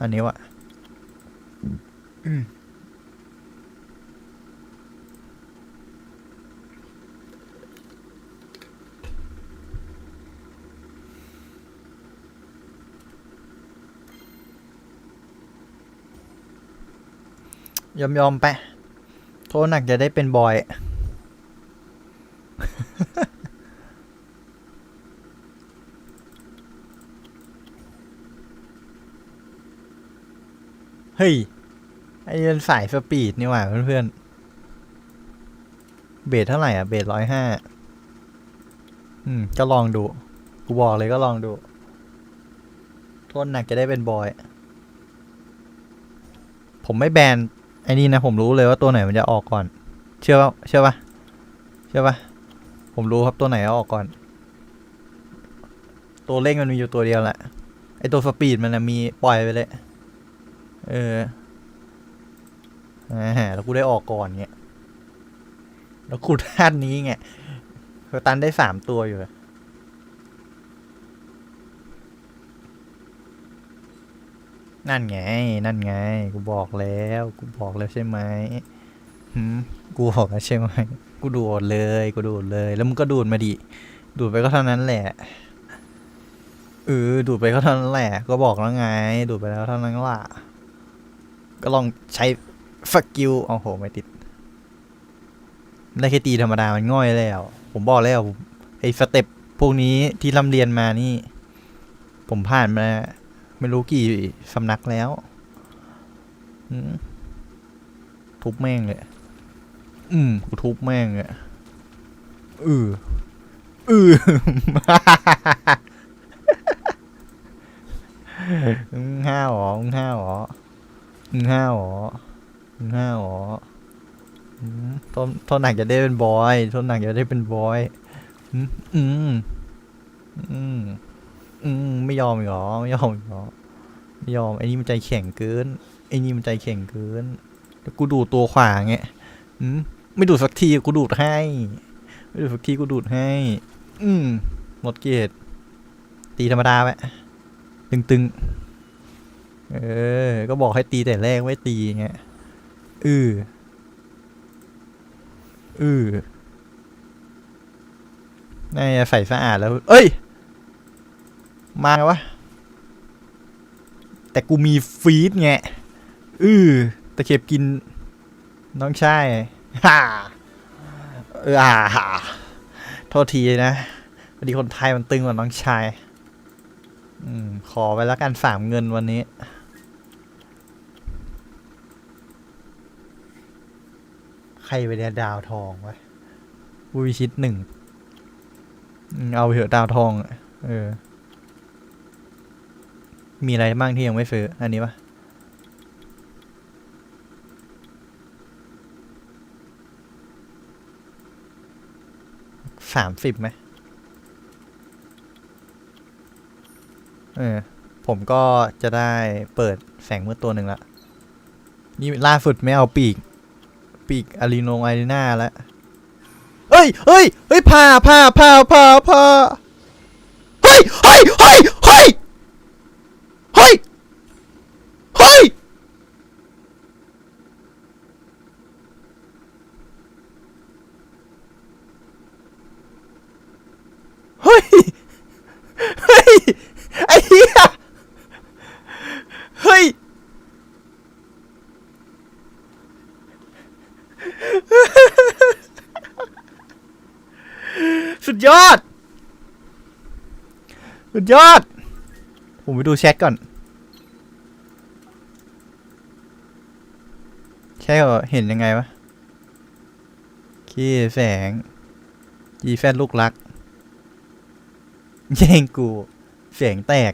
อันนี้วะอืมยอมยอมๆไป โทษหนักจะได้เป็นบอย เฮ้ย ไอ้เรื่องสายสปีดนี่หว่าเพื่อนๆ เบสเท่าไหร่อะ เบสร้อยห้า อืม ก็ลองดู กูบอกเลยก็ลองดู โทษหนักจะได้เป็นบอย ผมไม่แบน ไอ้นี่นะ ผมรู้เลยว่าตัวไหนมันจะออกก่อน เชื่อป่ะเชื่อป่ะเชื่อป่ะผมรู้ครับตัวไหนจะออกก่อน ตัวเร่งมันมีอยู่ตัวเดียวแหละ ไอตัวสปีดมันนะมีปล่อยไปเลย เออแล้วกูได้ออกก่อนเงี้ย แล้วกูท่านนี้ไงสตันได้สามตัวอยู่นั่นไง นั่นไง กูบอกแล้ว กูบอกแล้วใช่ไหมหืมกูบอกแล้วใช่ไหม กูดูดเลย กูดูดเลย แล้วมึงก็ดูดมาดิ ดูดไปก็เท่านั้นแหละ เออ ดูดไปก็เท่านั้นแหละ ก็บอกแล้วไง ดูดไปแล้วเท่านั้นล่ะ ก็ลองใช้ฟักกิวโอ้โห ไม่ติด ได้แค่ตีธรรมดา มันง่อยแล้ว ผมบอกแล้วผมไอ้สเต็ปพวกนี้ที่ร่ำเรียนมานี่ ผมผ่านมา ไม่รู้กี่สำนักแล้วอืมทุบแม่งเลย อืมกูทุบแม่งเลยอืออือ มึงห้าวเหรอมึงห้าวเหรอมึงห้าวเหรอมึงห้าวเหรออืม ต้นต้นหนักจะได้เป็นบอยต้นหนักจะได้เป็นบอยอืมอืมอืมอืมไม่ยอมอีกเหรอไม่ยอมอีกเหรอไม่ยอมไอ้นี่มันใจแข็งเกินไอ้นี่มันใจแข็งเกินแล้วกูดูดตัวขวาไงอืมไม่ดูดสักทีกูดูดให้ ไม่ดูดสักทีกูดูดให้ อืมหมดเกียรติตีธรรมดาไปตึงๆเออ ก็บอกให้ตีแต่แรกไม่ตีไงอือ อือน่าจะใส่สะอาดแล้ว เอ้ย มาไงวะ แต่กูมีฟีดไง อือตะเข็บกิน น้องชายฮ่าเอออ่าโทษทีนะพอดีคนไทยมันตึงกว่าน้องชาย อืม ขอไปแล้วกันสามเงินวันนี้ ใครไปเรียดาวทองวะวุยชิดหนึ่งเอาไปเถอะดาวทองเออ มีอะไรบ้างที่ยังไม่ซื้อ อันนี้ปะสามสิบไหมเออ ผมก็จะได้เปิดแสงมืดตัวหนึ่งละ นี่ล่าสุดไม่เอาปีก ปีกอารีโนอารีนาแล้วเฮ้ยเฮ้ยเฮ้ยผ่าผ่าผ่าผ่าผ่า ยอด ผมไปดูแชทก่อนใช่เห็นยังไงวะขี้แสง ยีแฟนลูกรัก แย่งกู เสียงแตก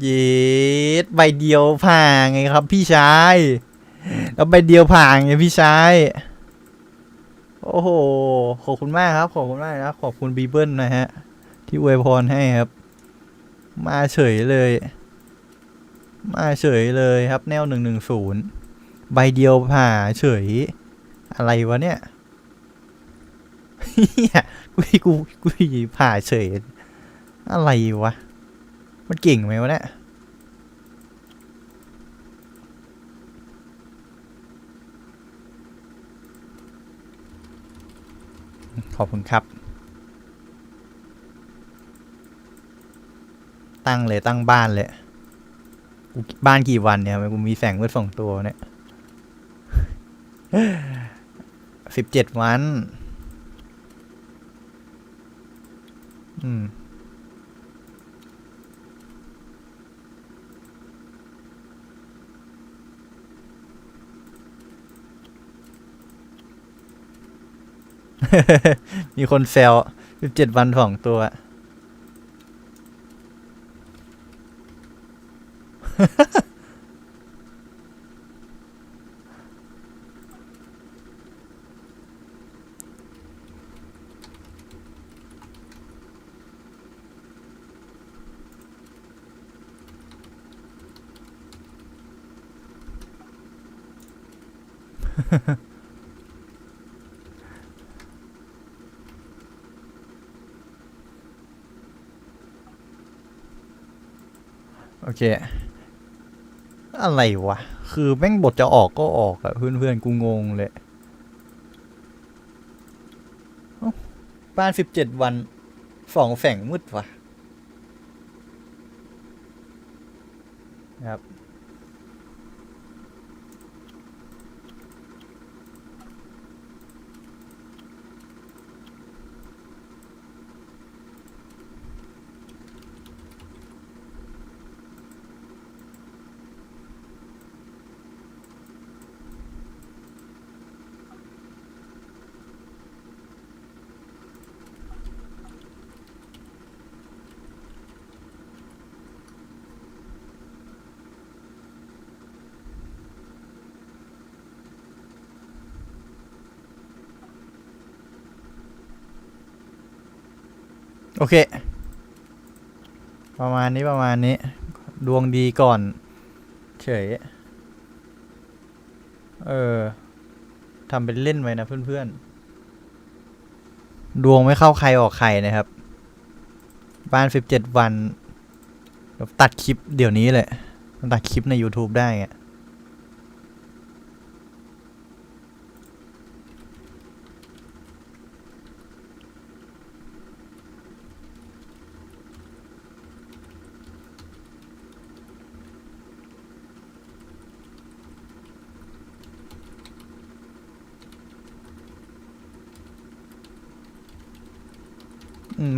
เย็ดใบเดียวผ่าไงครับพี่ชาย แล้วใบเดียวผ่าไงพี่ชาย โอ้โห ขอบคุณมากครับ ขอบคุณมากนะขอบคุณบีเบิลนะฮะ ที่อวยพรให้ครับ มาเฉยเลย มาเฉยเลยครับ แนวหนึ่งหนึ่งศูนย์ใบเดียวผ่าเฉย อะไรวะเนี่ยเฮียกูกูกูผ่าเฉย อะไรวะ มันเก่งไหมวะเนี่ย ข อบคุณครับ ตั้งเลยตั้งบ้านเลยบ้านกี่วันเนี่ยมกูมีแสงมืดสองตัวเนี่ยสิบเจ็ดวัน อืม มีคนแซวสิบเจ็ดวันสองตัว โอเค อะไรวะ คือแม่งบทจะออกก็ออกอะเพื่อนๆ กูงงเลย บ้านสิบเจ็ดวันสองแฝงมืดวะครับ โอเค ประมาณนี้ประมาณนี้ ดวงดีก่อน เฉย เออทำเป็นเล่นไว้นะเพื่อนๆ ดวงไม่เข้าใครออกใครนะครับ บ้านสิบเจ็ดวัน ตัดคลิปเดี๋ยวนี้เลย ตัดคลิปใน YouTube ได้ไง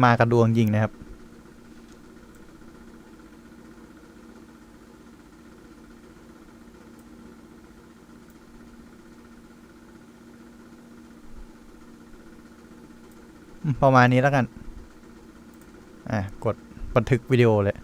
มากระดวงยิงนะครับ ประมาณนี้แล้วกัน อะ กดบันทึกวิดีโอเลย